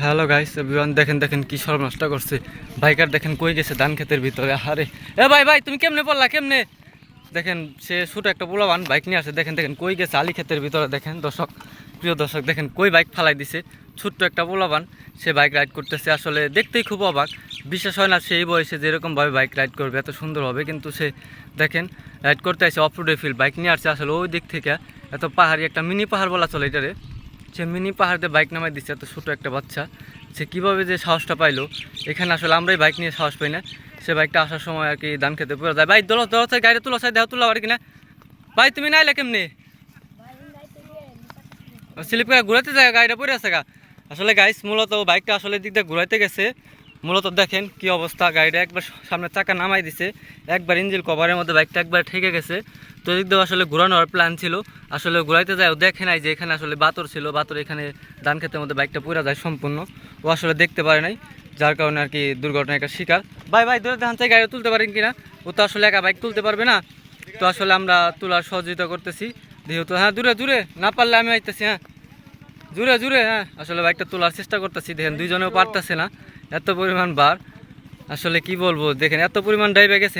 Hello guys everyone দেখেন দেখেন কি সর্বনাশটা করছে। বাইকার দেখেন কই গেছে ধান ক্ষেতের ভিতরে আরে এ ভাই ভাই, তুমি কেমনে পড়লা, কেমনে? দেখেন, সে ছোট একটা পোলাবান বাইক নিয়ে আসে। দেখেন দেখেন, কই গেছে আলি ক্ষেতের ভিতরে, দেখেন, দর্শক, প্রিয় দর্শক, দেখেন, কই বাইক ফালাই দিছে। ছোট্ট একটা পোলাবান, সে বাইক রাইড করতেছে। আসলে দেখতেই খুব অবাক। বিশ্বাস হয় না সেই বয়সে যেরকমভাবে বাইক রাইড করবে, এত সুন্দর হবে। কিন্তু সে, দেখেন রাইড করতে আসে অফ রোডে ফিল বাইক নিয়ে আসছে। আসলে ওই দিক থেকে এত পাহাড়ি একটা মিনি পাহাড় বলা চলে এটারে সে মিনি পাহাড়তে বাইক নামাই দিচ্ছে এত ছোটো একটা বাচ্চা। সে কীভাবে যে সাহসটা পাইলো, এখানে আসলে আমরাই বাইক নিয়ে সাহস পাই না। সে বাইকটা আসার সময় আর কি দান খেতে পড়ে যায়। ভাই, দোলো দোলো গাড়ি তুলো, সাই, দেহ তুলো আর কি না ভাই, তুমি নাইলে কেমনি? স্লিপ করে ঘুরাতে যায়, গাড়িটা পড়ে আছে গা। আসলে গাইস মূলত বাইকটা আসলে দিক দিয়ে ঘুরাইতে গেছে। মূলত দেখেন কি অবস্থা, গাড়িটা একবার সামনে চাকা নামাই দিছে, একবার ইঞ্জিন কভারের মধ্যে বাইকটা একবার ঠেকে গেছে। তো এদিক দিয়ে আসলে ঘুরানোর প্ল্যান ছিল। আসলে ঘুরাইতে যায় ও দেখে নাই যে এখানে আসলে বাতর ছিল, বাতর এখানে ধান খেতের মধ্যে বাইকটা পুরা যায় সম্পূর্ণ। ও আসলে দেখতে পারে নাই, যার কারণে আর কি দুর্ঘটনার একটা শিকার। ভাই ভাই, দূরে ধান চাই গাড়ি তুলতে পারেন কিনা? ও তো আসলে একা বাইক তুলতে পারবে না। তো আসলে আমরা তোলার সহযোগিতা করতেছি। যেহেতু হ্যাঁ দূরে দূরে, না পারলে আমি আইতেছি হ্যাঁ। জুড়ে জুড়ে হ্যাঁ। আসলে বাইকটা তোলার চেষ্টা করতেছি, দেখেন, দুইজনেও পারতেছে না। এত পরিমাণ বার। আসলে কি বলব দেখেন এত পরিমাণ ড্রাইভে গেছে